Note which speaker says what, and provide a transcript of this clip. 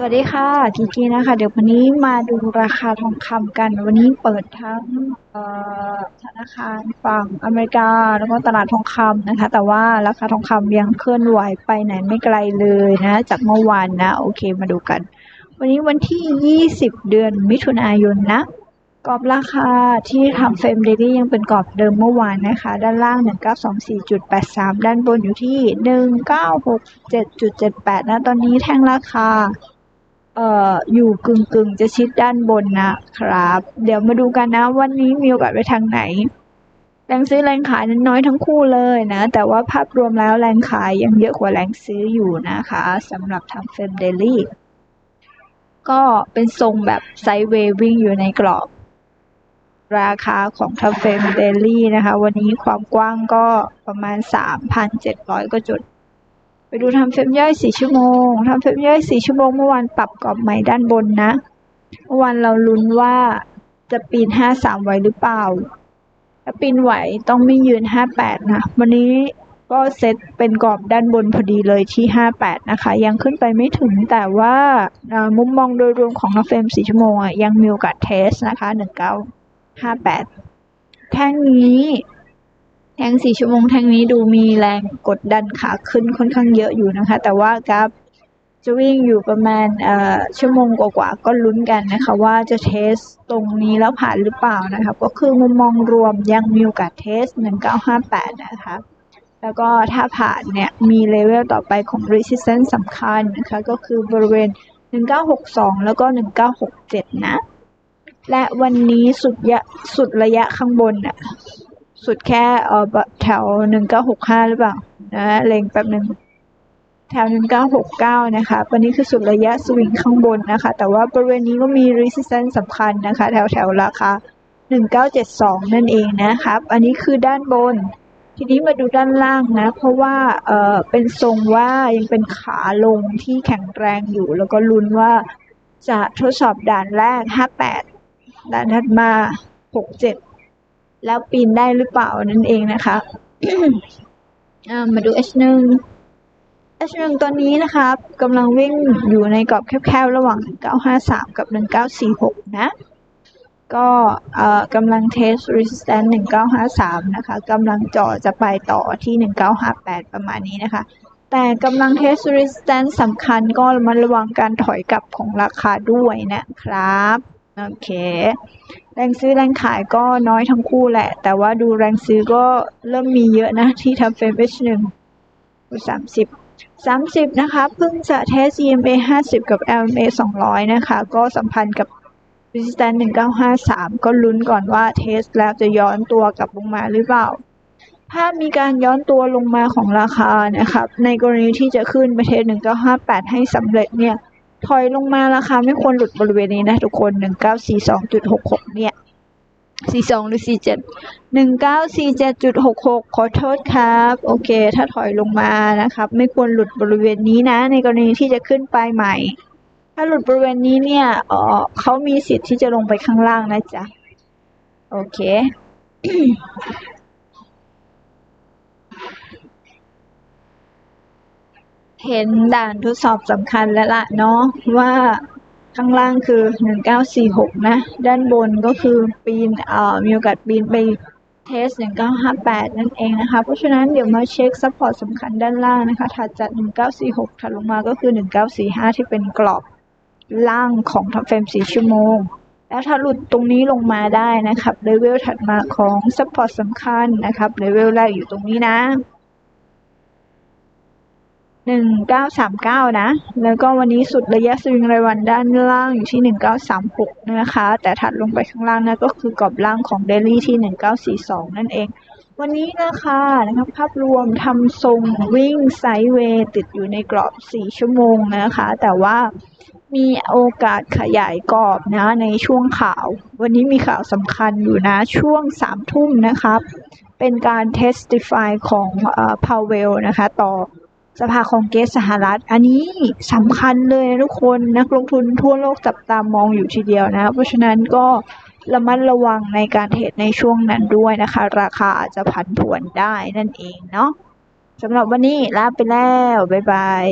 Speaker 1: สวัสดีค่ะกีกีนะคะ เดี๋ยววันนี้มาดูราคาทองคำกัน วันนี้เปิดทั้งธนาคารฝั่งอเมริกาแล้วก็ตลาดทองคำนะคะ แต่ว่าราคาทองคำยังเคลื่อนไหวไปไหนไม่ไกลเลยนะ จากเมื่อวานนะ โอเคมาดูกัน วันนี้วันที่ 20 เดือนมิถุนายนนะกรอบราคาที่ทำเฟรมเดลี่ยังเป็นกรอบเดิมเมื่อวานนะคะ ด้านล่าง 1924.83 ด้านบนอยู่ที่ 1967.78 นะ ตอนนี้แท่งราคา เอ่ออยู่กึ่งกึ่งๆจะชิดด้านบนนะครับ เดี๋ยวมาดูกันนะวันนี้มีโอกาสไปทางไหน แรงซื้อแรงขายนั้นน้อยทั้งคู่เลยนะ แต่ว่าภาพรวมแล้วแรงขายยังเยอะกว่าแรงซื้ออยู่นะคะสำหรับทำเฟรมเดลี่ก็เป็นทรงแบบไซด์เวย์วิ่งอยู่ในกรอบ ราคาของทัฟเฟมเดลี่นะคะ วันนี้ความกว้างก็ประมาณ 3,700 ก็จุด ไปดูทำเฟรมย่อย4ชั่วโมงทำเฟรมย่อย4ชั่วโมงเมื่อวานปรับกรอบใหม่ด้านบนนะ เมื่อวานเราลุ้นว่าจะปีน53ไหวหรือเปล่า ถ้าปีนไหวต้องไม่ยืน58นะ วันนี้ก็เซตเป็นกรอบด้านบนพอดีเลยที่ 58 นะคะ ยังขึ้นไปไม่ถึงแต่ว่ามุมมองโดยรวมของทำเฟรม4ชั่วโมงอะยังมีโอกาสเทสนะคะ 1958 แท่งนี้ แทงสี่ชั่วโมงแทงนี้ดูมีแรงกดดันขาขึ้นค่อนข้างเยอะอยู่นะคะ แต่ว่ากราฟจะวิ่งอยู่ประมาณชั่วโมงกว่าๆก็ลุ้นกันนะคะ ว่าจะเทสตรงนี้แล้วผ่านหรือเปล่านะคะก็คือมุมมองรวมยังมีโอกาสเทส 1958 นะคะแล้วก็ถ้าผ่านเนี่ยมีเลเวลต่อไปของ resistance สำคัญนะคะก็คือบริเวณ 1962 แล้วก็ 1967 นะ และวันนี้สุดยะสุดระยะข้างบนน่ะ สุดแค่เออแถวหนึ่งเก้าหกห้าหรือเปล่านะเล็งแป๊บหนึ่งแถวหนึ่งเก้าหกเก้านะคะวันนี้คือสุดระยะสวิงข้างบนนะคะ แต่ว่าบริเวณนี้ก็มี resistance สำคัญนะคะ แถวแถวราคาหนึ่งเก้าเจ็ดสองนั่นเองนะครับ อันนี้คือด้านบน ทีนี้มาดูด้านล่างนะ เพราะว่าเออเป็นทรงว่ายังเป็นขาลงที่แข็งแรงอยู่ แล้วก็ลุ้นว่าจะทดสอบด่านแรกห้าแปดด่านถัดมาหกเจ็ด แล้วปีนได้หรือเปล่านั่นเองนะคะมาดู H1 H1 ตัวนี้นะครับกำลังวิ่งอยู่ในกรอบแคบๆ ระหว่าง 1953 กับ 1946 นะ ก็กำลังเทส resistance 1953 นะคะกำลังจ่อจะไปต่อที่ 1958 ประมาณนี้นะคะ แต่กำลังเทส resistance สำคัญก็ระมัดระวังการถอยกลับของราคาด้วยนะครับ โอเค แรงซื้อแรงขายก็น้อยทั้งคู่แหละ แต่ว่าดูแรงซื้อก็เริ่มมีเยอะนะ ที่ทำเฟรม H1 สามสิบสามสิบนะคะเพิ่งจะเทส EMA ห้าสิบกับ LMA สองร้อยนะคะ ก็สัมพันธ์กับ resistance หนึ่งเก้าห้าสามก็ลุ้นก่อนว่าเทสแล้วจะย้อนตัวกลับลงมาหรือเปล่า ถ้ามีการย้อนตัวลงมาของราคานะครับ ในกรณีที่จะขึ้นไปเทส1958 ให้สำเร็จเนี่ย ถอยลงมาราคาไม่ควรหลุดบริเวณนี้นะทุกคน 1942.66 เนี่ย 42 หรือ 47 1947.66 ขอโทษครับ โอเค ถ้าถอยลงมานะครับ ไม่ควรหลุดบริเวณนี้นะ ในกรณีที่จะขึ้นไปใหม่ ถ้าหลุดบริเวณนี้เนี่ยเออเขามีสิทธิ์ที่จะลงไปข้างล่างนะจ๊ะ โอเค เห็นด่านทดสอบสำคัญแล้วล่ะเนาะว่าข้างล่างคือ 1946 นะ ด้านบนก็คือปีนเอ่อมีโอกาสปีนไปเทส 1958 นั่นเองนะคะ เพราะฉะนั้นเดี๋ยวมาเช็คซัพพอร์ตสำคัญด้านล่างนะคะถัดจาก 1946 ถัดลงมาก็คือ 1945 ที่เป็นกรอบล่างของทับเฟรม4 ชั่วโมง แล้วถ้าหลุดตรงนี้ลงมาได้นะครับเลเวลถัดมาของซัพพอร์ตสำคัญนะครับเลเวลแรกอยู่ตรงนี้นะ หนึ่งเก้าสามเก้านะ แล้วก็วันนี้สุดระยะสวิงรายวันด้านล่างอยู่ที่หนึ่งเก้าสามหกนะคะ แต่ถัดลงไปข้างล่างนะก็คือกรอบล่างของเดลี่ที่หนึ่งเก้าสี่สองนั่นเอง วันนี้นะคะนะครับภาพรวมทำทรงวิ่งไซด์เวย์ติดอยู่ในกรอบ4ชั่วโมงนะคะ แต่ว่ามีโอกาสขยายกรอบนะในช่วงข่าว วันนี้มีข่าวสำคัญอยู่นะช่วงสามทุ่มนะครับ เป็นการ testify ของพาวเวลนะคะ ต่อ สภาคองเกสสหรัฐ อันนี้สำคัญเลยนะทุกคนนักลงทุนทั่วโลกจับตามองอยู่ทีเดียวนะ เพราะฉะนั้นก็ระมัดระวังในการเทรดในช่วงนั้นด้วยนะคะ ราคาอาจจะผันผวนได้นั่นเองเนาะสำหรับวันนี้ลาไปแล้ว บ๊ายบาย